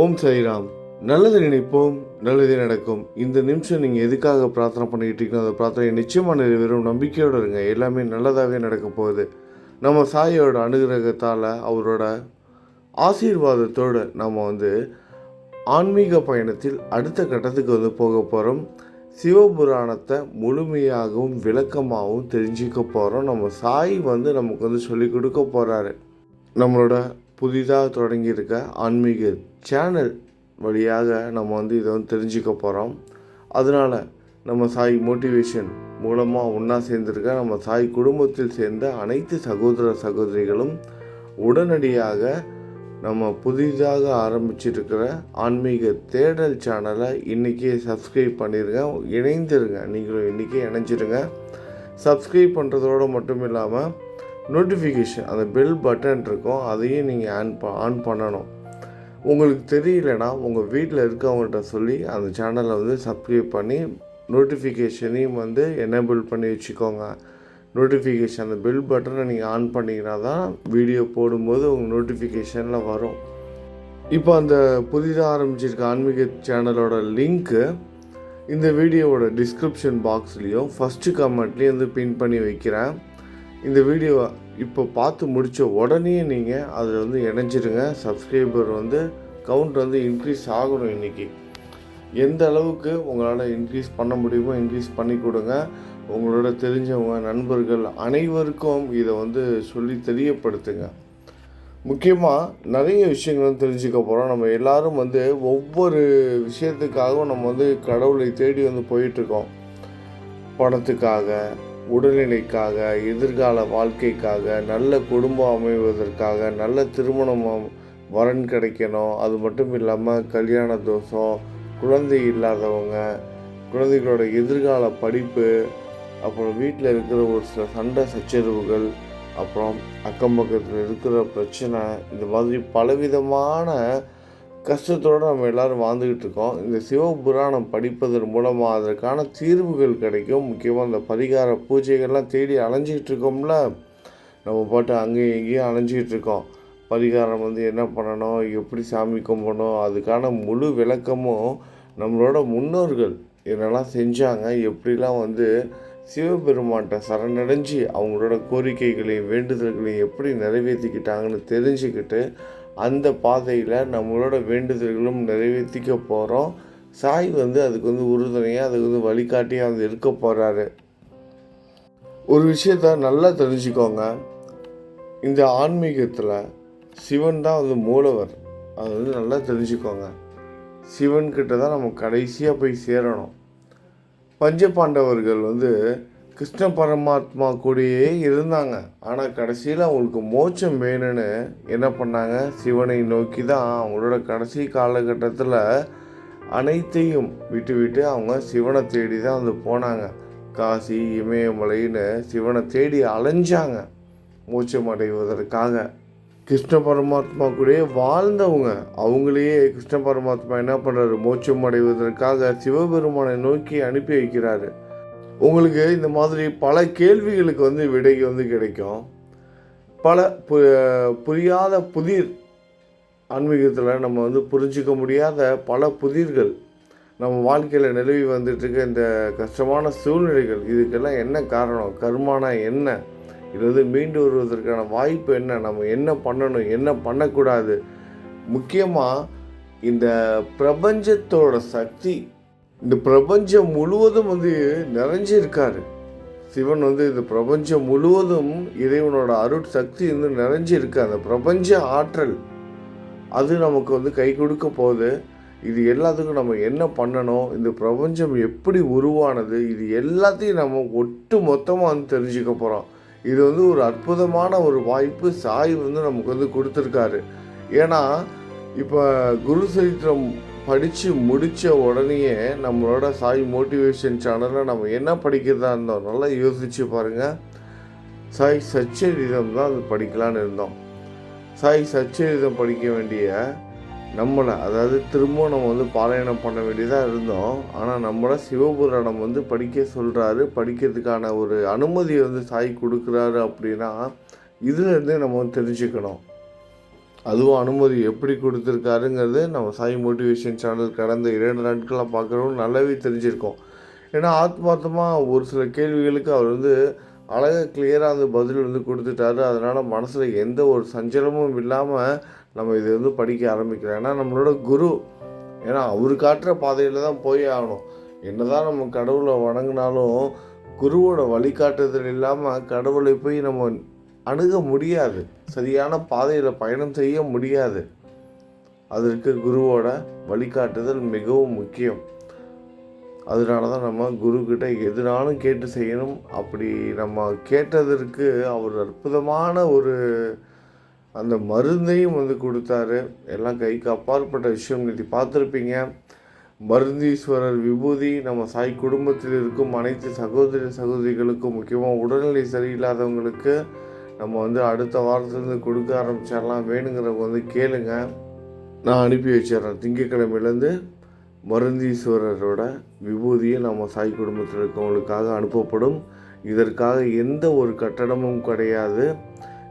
ஓம் சாய்ராம். நல்லது நினைப்போம் நல்லதே நடக்கும். இந்த நிமிஷம் நீங்கள் எதுக்காக பிரார்த்தனை பண்ணிக்கிட்டு இருக்கீங்களோ அந்த பிரார்த்தனை நிச்சயமாக நிறைவேறும். நம்பிக்கையோடு இருங்க. எல்லாமே நல்லதாகவே நடக்க போகுது. நம்ம சாயோட அனுகிரகத்தால் அவரோட ஆசீர்வாதத்தோடு நம்ம வந்து ஆன்மீக பயணத்தில் அடுத்த கட்டத்துக்கு வந்து போக போகிறோம் சிவபுராணத்தை முழுமையாகவும் விளக்கமாகவும் தெரிஞ்சுக்க போகிறோம் நம்ம சாய் வந்து நமக்கு வந்து சொல்லிக் கொடுக்க போகிறாரு நம்மளோட புதிதாக தொடங்கியிருக்க ஆன்மீக சேனல் வழியாக நம்ம வந்து இதை வந்து தெரிஞ்சுக்க போகிறோம் அதனால் நம்ம சாய் மோட்டிவேஷன் மூலமாக ஒன்றா சேர்ந்துருக்க நம்ம சாய் குடும்பத்தில் சேர்ந்த அனைத்து சகோதர சகோதரிகளும் உடனடியாக நம்ம புதிதாக ஆரம்பிச்சிருக்கிற ஆன்மீக தேடல் சேனலை இன்றைக்கி சப்ஸ்கிரைப் பண்ணிடுங்க இணைந்துருங்க. நீங்களும் இன்றைக்கி இணைஞ்சிருங்க. சப்ஸ்கிரைப் பண்ணுறதோடு மட்டும் இல்லாமல் நோட்டிஃபிகேஷன் அந்த பெல் பட்டன் இருக்கும். அதையும் நீங்கள் ஆன் ப ஆன் பண்ணணும். உங்களுக்கு தெரியலனா உங்கள் வீட்டில் இருக்கவங்கள்ட்ட சொல்லி அந்த சேனலை வந்து சப்ஸ்கிரைப் பண்ணி நோட்டிஃபிகேஷனையும் வந்து எனேபிள் பண்ணி வச்சுக்கோங்க. நோட்டிஃபிகேஷன் அந்த பெல் பட்டனை நீங்கள் ஆன் பண்ணிங்கன்னா தான் வீடியோ போடும்போது உங்கள் நோட்டிஃபிகேஷனில் வரும். இப்போ அந்த புதிதாக ஆரம்பிச்சிருக்க ஆன்மீக சேனலோட லிங்க்கு இந்த வீடியோவோட டிஸ்கிரிப்ஷன் பாக்ஸ்லேயும் ஃபஸ்ட்டு கமெண்ட்லேயும் வந்து பின் பண்ணி வைக்கிறேன். இந்த வீடியோவை இப்போ பார்த்து முடித்த உடனே நீங்கள் அதில் வந்து இணைஞ்சிருங்க. சப்ஸ்கிரைபர் வந்து கவுண்ட் வந்து இன்க்ரீஸ் ஆகணும் இன்றைக்கி எந்த அளவுக்கு உங்களால் இன்க்ரீஸ் பண்ண முடியுமோ இன்க்ரீஸ் பண்ணி கொடுங்க. உங்களோட தெரிஞ்சவங்க நண்பர்கள் அனைவருக்கும் இதை வந்து சொல்லி தெரியப்படுத்துங்க. முக்கியமாக நிறைய விஷயங்கள் வந்து தெரிஞ்சுக்க போகிறோம் நம்ம எல்லோரும் வந்து ஒவ்வொரு விஷயத்துக்காகவும் நம்ம வந்து கடவுளை தேடி வந்து போயிட்டுருக்கோம் பணத்துக்காக உடல்நிலைக்காக எதிர்கால வாழ்க்கைக்காக நல்ல குடும்பம் அமைவதற்காக நல்ல திருமணம் வரன் கிடைக்கணும். அது மட்டும் இல்லாமல் கல்யாண தோஷம் குழந்தை இல்லாதவங்க குழந்தைகளோட எதிர்கால படிப்பு அப்புறம் வீட்டில் இருக்கிற ஒரு சில சண்டை சச்சரவுகள் அப்புறம் அக்கம் பக்கத்தில் இருக்கிற பிரச்சனை இந்த மாதிரி பலவிதமான கஷ்டத்தோடு நம்ம எல்லோரும் வாழ்ந்துக்கிட்டு இருக்கோம். இந்த சிவபுராணம் படிப்பதன் மூலமாக அதற்கான தீர்வுகள் கிடைக்கும். முக்கியமாக இந்த பரிகார பூஜைகள்லாம் தேடி அலைஞ்சிக்கிட்டு இருக்கோம்ல. நம்ம பாட்டு அங்கேயும் இங்கேயும் அலைஞ்சிக்கிட்டு இருக்கோம். பரிகாரம் வந்து என்ன பண்ணணும்? எப்படி சாமி கும்பிடணும்? அதுக்கான முழு விளக்கமும் நம்மளோட முன்னோர்கள் என்னெல்லாம் செஞ்சாங்க? எப்படிலாம் வந்து சிவபெருமான்கிட்ட சரணடைஞ்சு அவங்களோட கோரிக்கைகளையும் வேண்டுதல்களையும் எப்படி நிறைவேற்றிக்கிட்டாங்கன்னு தெரிஞ்சுக்கிட்டு அந்த பாதையில் நம்மளோட வேண்டுதல்களும் நிறைவேற்றிக்க போகிறோம் சாய் வந்து அதுக்கு வந்து உறுதுணையாக அதுக்கு வந்து வழிகாட்டியாக வந்து இருக்க போகிறாரு ஒரு விஷயத்த நல்லா தெரிஞ்சுக்கோங்க. இந்த ஆன்மீகத்தில் சிவன் தான் வந்து மூலவர். அது வந்து நல்லா தெரிஞ்சுக்கோங்க. சிவன்கிட்ட தான் நம்ம கடைசியாக போய் சேரணும். பஞ்ச பாண்டவர்கள் வந்து கிருஷ்ண பரமாத்மா கூடயே இருந்தாங்க. ஆனால் கடைசியில் அவங்களுக்கு மோட்சம் வேணும்னு என்ன பண்ணாங்க? சிவனை நோக்கி தான் அவங்களோட கடைசி காலகட்டத்தில் அனைத்தையும் விட்டு விட்டு அவங்க சிவனை தேடி தான் வந்து போனாங்க. காசி இமயமலைன்னு சிவனை தேடி அலைஞ்சாங்க. மோட்சம் அடைவதற்காக. கிருஷ்ண பரமாத்மா கூடயே வாழ்ந்தவங்க. அவங்களையே கிருஷ்ண பரமாத்மா என்ன பண்ணுறாரு மோட்சம் அடைவதற்காக சிவபெருமானை நோக்கி அனுப்பி வைக்கிறாரு. உங்களுக்கு இந்த மாதிரி பல கேள்விகளுக்கு வந்து விடை வந்து கிடைக்கும். பல பு புரியாத புதிர் ஆன்மீகத்தில் நம்ம வந்து புரிஞ்சிக்க முடியாத பல புதிர்கள் நம்ம வாழ்க்கையில் நிலவி வந்துட்டுருக்க இந்த கஷ்டமான சூழ்நிலைகள். இதுக்கெல்லாம் என்ன காரணம்? கர்மானா என்ன? இது மீண்டு வருவதற்கான வாய்ப்பு என்ன? நம்ம என்ன பண்ணணும்? என்ன பண்ணக்கூடாது? முக்கியமாக இந்த பிரபஞ்சத்தோட சக்தி இந்த பிரபஞ்சம் முழுவதும் வந்து நிறைஞ்சிருக்காரு. சிவன் வந்து இந்த பிரபஞ்சம் முழுவதும் இறைவனோட அருட் சக்தி வந்து நிறைஞ்சிருக்கு அந்த பிரபஞ்ச ஆற்றல் அது நமக்கு வந்து கை கொடுக்க போகுது. இது எல்லாத்துக்கும் நம்ம என்ன பண்ணணும்? இந்த பிரபஞ்சம் எப்படி உருவானது? இது எல்லாத்தையும் நம்ம ஒட்டு மொத்தமாக வந்து தெரிஞ்சுக்க போகிறோம் இது வந்து ஒரு அற்புதமான ஒரு வாய்ப்பு சாய் வந்து நமக்கு வந்து கொடுத்துருக்காரு. ஏன்னா இப்போ குரு சரித்திரம் படித்து முடித்த உடனேயே நம்மளோட சாய் மோட்டிவேஷன் சேனலில் நம்ம என்ன படிக்கிறதா இருந்தோம் நல்லா யோசித்து பாருங்கள் சாய் சச்சரிதம் தான் அது படிக்கலான்னு இருந்தோம். சாய் சச்சரிதம் படிக்க வேண்டிய நம்மளை அதாவது திரும்ப நம்ம வந்து பாராயணம் பண்ண வேண்டியதாக இருந்தோம். ஆனால் நம்மளை சிவபுராணம் வந்து படிக்க சொல்கிறாரு படிக்கிறதுக்கான ஒரு அனுமதி வந்து சாய் கொடுக்குறாரு அப்படின்னா இதுலேருந்தே நம்ம வந்து தெரிஞ்சுக்கணும். அதுவும் அனுமதி எப்படி கொடுத்துருக்காருங்கிறது நம்ம சாய் மோட்டிவேஷன் சேனல் கடந்த இரண்டு நாட்களாக பார்க்குறவங்க நல்லாவே தெரிஞ்சிருக்கோம். ஏன்னா ஆத்மார்த்தமாக ஒரு சில கேள்விகளுக்கு அவர் வந்து அழகாக கிளியராக அந்த பதில் வந்து கொடுத்துட்டாரு. அதனால் மனசில் எந்த ஒரு சஞ்சலமும் இல்லாமல் நம்ம இதை வந்து படிக்க ஆரம்பிக்கிறோம். ஏன்னா நம்மளோட குரு ஏன்னா அவர் காட்டுற பாதையில் தான் போய் ஆகணும். என்னதான் நம்ம கடவுளை வணங்கினாலும் குருவோட வழிகாட்டுதல் இல்லாமல் கடவுளை போய் நம்ம அணுக முடியாது. சரியான பாதையில் பயணம் செய்ய முடியாது. அதற்கு குருவோட வழிகாட்டுதல் மிகவும் முக்கியம். அதனால தான் நம்ம குருக்கிட்ட எதுனாலும் கேட்டு செய்யணும். அப்படி நம்ம கேட்டதற்கு அவர் அற்புதமான ஒரு அந்த மருந்தையும் வந்து கொடுத்தாரு. எல்லாம் கைக்கு அப்பாற்பட்ட விஷயம் நேற்று பார்த்துருப்பீங்க. மருந்தீஸ்வரர் விபூதி நம்ம சாய் குடும்பத்தில் இருக்கும் அனைத்து சகோதரி சகோதரிகளுக்கும் முக்கியமாக உடல்நிலை சரியில்லாதவங்களுக்கு நம்ம வந்து அடுத்த வாரத்துலேருந்து கொடுக்க ஆரம்பிச்சிடலாம் வேணுங்கிறவங்க வந்து கேளுங்க. நான் அனுப்பி வச்சிடுறேன். திங்கக்கிழமையிலேருந்து மருந்தீஸ்வரரோட விபூதியை நம்ம சாய் குடும்பத்தில் இருக்கவங்களுக்காக அனுப்பப்படும். இதற்காக எந்த ஒரு கட்டணமும் கிடையாது.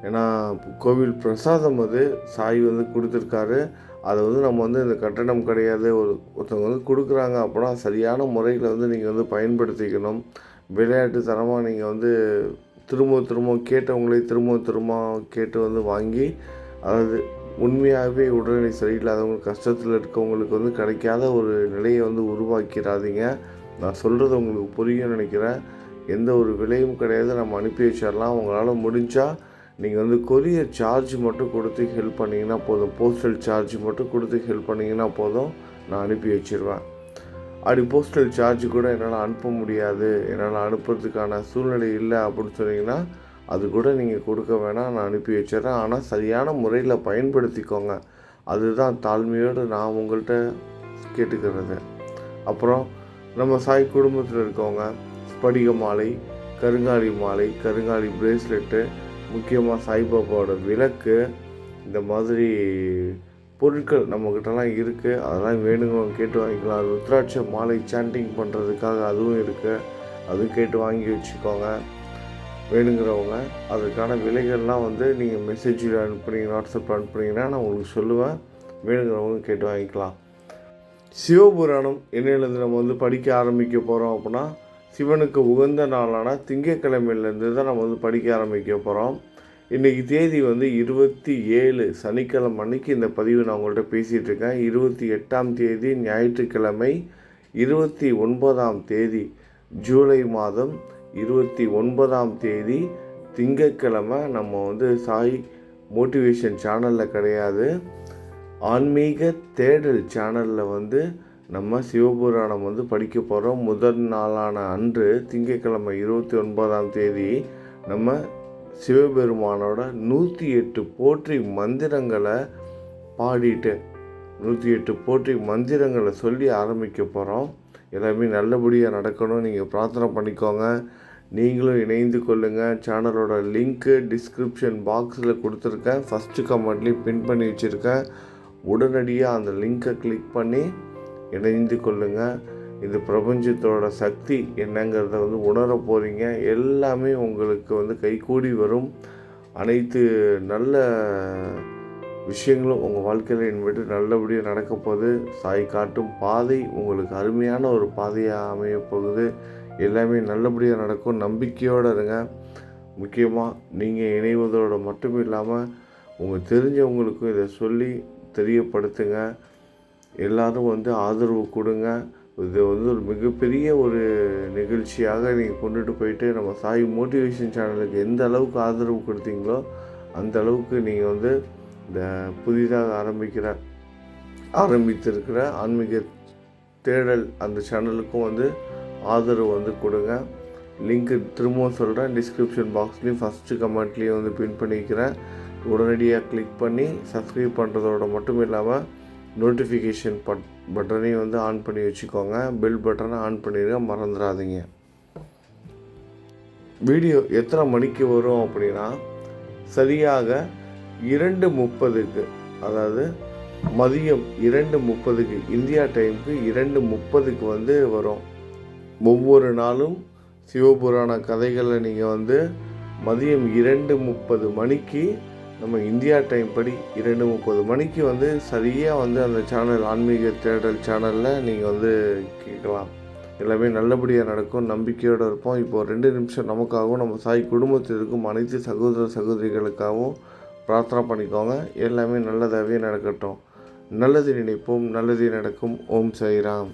ஏன்னா கோவில் பிரசாதம் அது. சாய் வந்து கொடுத்துருக்காரு. அதை வந்து நம்ம வந்து இந்த கட்டணம் கிடையாது. ஒரு ஒருத்தவங்க வந்து கொடுக்குறாங்க அப்படின்னா சரியான முறையில் வந்து நீங்கள் வந்து பயன்படுத்திக்கணும். விளையாட்டு தரமாக நீங்கள் வந்து திரும்ப திரும்ப கேட்டவங்களே திரும்ப திரும்ப கேட்டு வந்து வாங்கி அதாவது உண்மையாகவே உடல்நிலை சரியில்லாதவங்க கஷ்டத்தில் இருக்கவங்களுக்கு வந்து கிடைக்காத ஒரு நிலையை வந்து உருவாக்கிறாதீங்க. நான் சொல்கிறது உங்களுக்கு புரியும் நினைக்கிறேன். எந்த ஒரு விலையும் கிடையாது. நம்ம அனுப்பி வச்சிடலாம். உங்களால் முடிஞ்சால் நீங்கள் வந்து கொரியர் சார்ஜ் மட்டும் கொடுத்து ஹெல்ப் பண்ணிங்கன்னா போதும். போஸ்டல் சார்ஜ் மட்டும் கொடுத்து ஹெல்ப் பண்ணிங்கன்னா போதும். நான் அனுப்பி வச்சிருவேன். அப்படி போஸ்டல் சார்ஜ் கூட என்னால் அனுப்ப முடியாது. என்னால் அனுப்புறதுக்கான சூழ்நிலை இல்லை அப்படின்னு சொன்னீங்கன்னா அது கூட நீங்கள் கொடுக்க வேணாம். நான் அனுப்பி வச்சிடுறேன். ஆனால் சரியான முறையில் பயன்படுத்திக்கோங்க. அதுதான் தாழ்மையோடு நான் உங்கள்கிட்ட கேட்டுக்கிறது. அப்புறம் நம்ம சாய் குடும்பத்தில் இருக்கவங்க ஸ்படிக மாலை கருங்காலி மாலை கருங்காலி பிரேஸ்லெட்டு முக்கியமாக சாய்பாபாவோட விளக்கு இந்த மாதிரி பொருட்கள் நம்மக்கிட்டலாம் இருக்குது அதெல்லாம் வேணுங்கிறவங்க கேட்டு வாங்கிக்கலாம். ருத்ராட்ச மாலை சாண்டிங் பண்ணுறதுக்காக அதுவும் இருக்குது அதுவும் கேட்டு வாங்கி வச்சுக்கோங்க. வேணுங்கிறவங்க அதுக்கான விலைகள்லாம் வந்து நீங்கள் மெசேஜில் அனுப்புனீங்க வாட்ஸ்அப்பில் அனுப்புனீங்கன்னா நான் உங்களுக்கு சொல்லுவேன். வேணுங்கிறவங்க கேட்டு வாங்கிக்கலாம். சிவபுராணம் என்னையிலேருந்து நம்ம வந்து படிக்க ஆரம்பிக்க போகிறோம் அப்படின்னா சிவனுக்கு உகந்த நாளான திங்கக்கிழமையிலேருந்து தான் நம்ம வந்து படிக்க ஆரம்பிக்க போகிறோம் இன்றைக்கி தேதி வந்து இருபத்தி ஏழு சனிக்கிழமை அன்னைக்கு இந்த பதிவு நான் உங்கள்கிட்ட பேசிகிட்டு இருக்கேன். இருபத்தி எட்டாம் தேதி ஞாயிற்றுக்கிழமை இருபத்தி ஒன்பதாம் தேதி ஜூலை மாதம் இருபத்தி ஒன்பதாம் தேதி திங்கக்கிழமை நம்ம வந்து சாய் மோட்டிவேஷன் சேனலில் கிடையாது. ஆன்மீக தேடல் சேனலில் வந்து நம்ம சிவபுராணம் வந்து படிக்க போகிறோம் முதல் நாளான அன்று திங்கக்கிழமை இருபத்தி ஒன்பதாம் தேதி நம்ம சிவபெருமானோட நூற்றி எட்டு போற்றி மந்திரங்களை பாடிட்டு நூற்றி எட்டு போற்றி மந்திரங்களை சொல்லி ஆரம்பிக்க போகிறோம் எல்லாமே நல்லபடியாக நடக்கணும். நீங்கள் பிரார்த்தனை பண்ணிக்கோங்க. நீங்களும் இணைந்து கொள்ளுங்கள் சேனலோட லிங்க்கு டிஸ்கிரிப்ஷன் பாக்ஸில் கொடுத்துருக்கேன். ஃபஸ்ட்டு கமெண்ட்லேயும் பின் பண்ணி வச்சுருக்கேன். உடனடியாக அந்த லிங்க்கை கிளிக் பண்ணி இணைந்து கொள்ளுங்கள் இது பிரபஞ்சத்தோட சக்தி என்னங்கிறத வந்து உணர போகிறீங்க எல்லாமே உங்களுக்கு வந்து கைகூடி வரும். அனைத்து நல்ல விஷயங்களும் உங்கள் வாழ்க்கையில் இனிமேட்டு நல்லபடியாக நடக்க போகுது. சாய் காட்டும் பாதை உங்களுக்கு அருமையான ஒரு பாதையாக அமைய போகுது. எல்லாமே நல்லபடியாக நடக்கும். நம்பிக்கையோடு இருங்க. முக்கியமாக நீங்கள் இணைவதோடு மட்டும் இல்லாமல் உங்கள் தெரிஞ்சவங்களுக்கும் இதை சொல்லி தெரியப்படுத்துங்க. எல்லோரும் வந்து ஆதரவு கொடுங்க. இது வந்து ஒரு மிகப்பெரிய ஒரு நிகழ்ச்சியாக நீங்கள் கொண்டுட்டு போயிட்டு நம்ம சாய் மோட்டிவேஷன் சேனலுக்கு எந்த அளவுக்கு ஆதரவு கொடுத்தீங்களோ அந்த அளவுக்கு நீங்கள் வந்து இந்த புதிதாக ஆரம்பிக்கிற ஆரம்பித்திருக்கிற ஆன்மீக தேடல் அந்த சேனலுக்கும் வந்து ஆதரவு வந்து கொடுங்க. லிங்க்கு திரும்பவும் சொல்கிறேன் டிஸ்கிரிப்ஷன் பாக்ஸ்லேயும் ஃபஸ்ட்டு கமெண்ட்லேயும் வந்து பின் பண்ணிக்கிறேன். உடனடியாக கிளிக் பண்ணி சப்ஸ்கிரைப் பண்ணுறதோட மட்டும் இல்லாமல் நோட்டிஃபிகேஷன் பட் பட்டனையும் வந்து ஆன் பண்ணி வச்சுக்கோங்க. பெல் பட்டனை ஆன் பண்ணிடுங்க மறந்துடாதீங்க. வீடியோ எத்தனை மணிக்கு வரும் அப்படின்னா சரியாக இரண்டு முப்பதுக்கு அதாவது மதியம் இரண்டு முப்பதுக்கு இந்தியா டைமுக்கு இரண்டு முப்பதுக்கு வந்து வரும். ஒவ்வொரு நாளும் சிவபுராண கதைகளை நீங்கள் வந்து மதியம் இரண்டு முப்பது மணிக்கு நம்ம இந்தியா டைம் படி இரண்டு முப்பது மணிக்கு வந்து சரியாக வந்து அந்த சேனல் ஆன்மீக தேடல் சேனலில் நீங்கள் வந்து கேட்கலாம். எல்லாமே நல்லபடியாக நடக்கும் நம்பிக்கையோடு இருப்போம். இப்போது ரெண்டு நிமிஷம் நமக்காகவும் நம்ம சாய் குடும்பத்தில் இருக்கும் அனைத்து சகோதர சகோதரிகளுக்காகவும் பிரார்த்தனை பண்ணிக்கோங்க. எல்லாமே நல்லதாகவே நடக்கட்டும். நல்லது நினைப்போம் நல்லதே நடக்கும். ஓம் சாய்ராம்.